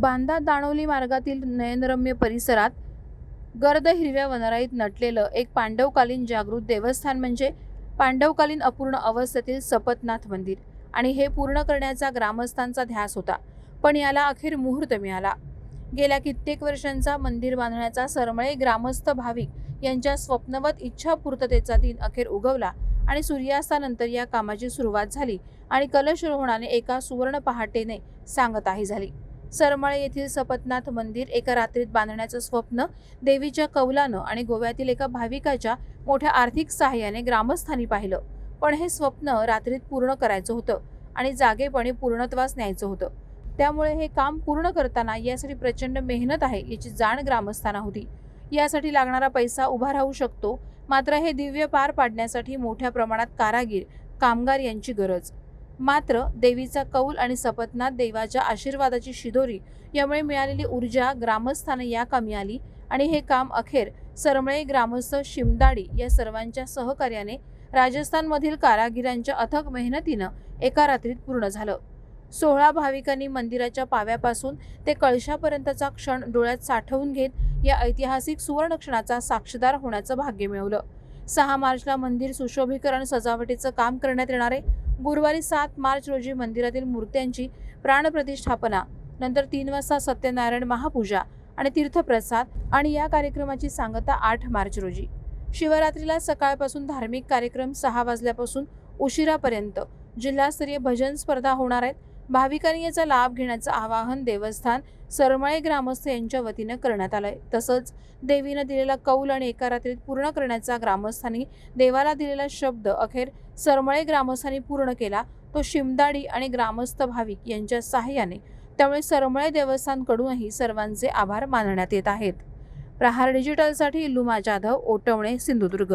बांधा दाणोली मार्गातील नयनरम्य परिसरात गर्द हिरव्या वनराईत नटलेलं एक पांडवकालीन जागृत देवस्थान म्हणजे पांडवकालीन अपूर्ण अवस्थेतील सपतनाथ मंदिर. आणि हे पूर्ण करण्याचा ग्रामस्थांचा ध्यास होता. पण याला अखेर मुहूर्त मिळाला. गेल्या कित्येक वर्षांचा मंदिर बांधण्याचा सरमळे ग्रामस्थ भाविक यांच्या स्वप्नवत इच्छापूर्ततेचा दिन अखेर उगवला आणि सूर्यास्तानंतर या कामाची सुरुवात झाली आणि कलशरोहणाने एका सुवर्ण पहाटेने सांगताही झाली. सरमळे येथील सपतनाथ मंदिर एका रात्रीत बांधण्याचं स्वप्न देवीच्या कौलानं आणि गोव्यातील एका भाविकाच्या मोठ्या आर्थिक सहाय्याने ग्रामस्थांनी पाहिलं. पण हे स्वप्न रात्रीत पूर्ण करायचं होतं आणि जागेपणी पूर्णत्वास न्यायचं होतं. त्यामुळे हे काम पूर्ण करताना यासाठी प्रचंड मेहनत आहे याची जाण ग्रामस्थांना होती. यासाठी लागणारा पैसा उभा राहू शकतो मात्र हे दिव्य पार पाडण्यासाठी मोठ्या प्रमाणात कारागीर कामगार यांची गरज. मात्र देवीचा कौल आणि सपतनाथ देवाच्या आशीर्वादाची शिदोरी यामुळे मिळालेली ऊर्जा ग्रामस्थांना या कामी आली. आणि हे काम अखेर सरमळे ग्रामस्थ शिमदाडी या सर्वांच्या सहकार्याने राजस्थानमधील कारागिरांच्या अथक मेहनतीनं एका रात्रीत पूर्ण झालं. सोळा भाविकांनी मंदिराच्या पाव्यापासून ते कळशापर्यंतचा क्षण डोळ्यात साठवून घेत या ऐतिहासिक सुवर्ण क्षणाचा साक्षीदार होण्याचं भाग्य मिळवलं. सहा मार्चला मंदिर सुशोभीकरण सजावटीचं काम करण्यात येणार आहे. गुरुवारी सात मार्च रोजी मंदिरातील मूर्त्यांची प्राणप्रतिष्ठापना नंतर तीन वाजता सत्यनारायण महापूजा आणि तीर्थप्रसाद आणि या कार्यक्रमाची सांगता आठ मार्च रोजी. शिवरात्रीला सकाळपासून धार्मिक कार्यक्रम सहा वाजल्यापासून उशिरापर्यंत जिल्हास्तरीय भजन स्पर्धा होणार आहेत. भाविकांनी याचा लाभ घेण्याचं आवाहन देवस्थान सरमळे ग्रामस्थ यांच्या वतीनं करण्यात आलंय. तसंच देवीनं दिलेला कौल आणि एका रात्रीत पूर्ण करण्याचा ग्रामस्थांनी देवाला दिलेला शब्द अखेर सरमळे ग्रामस्थांनी पूर्ण केला. तो शिमदाडी आणि ग्रामस्थ भाविक यांच्या सहाय्याने त्यामुळे सरमळे देवस्थानकडूनही सर्वांचे आभार मानण्यात येत आहेत. प्रहार डिजिटलसाठी लुमा जाधव ओटवणे सिंधुदुर्ग.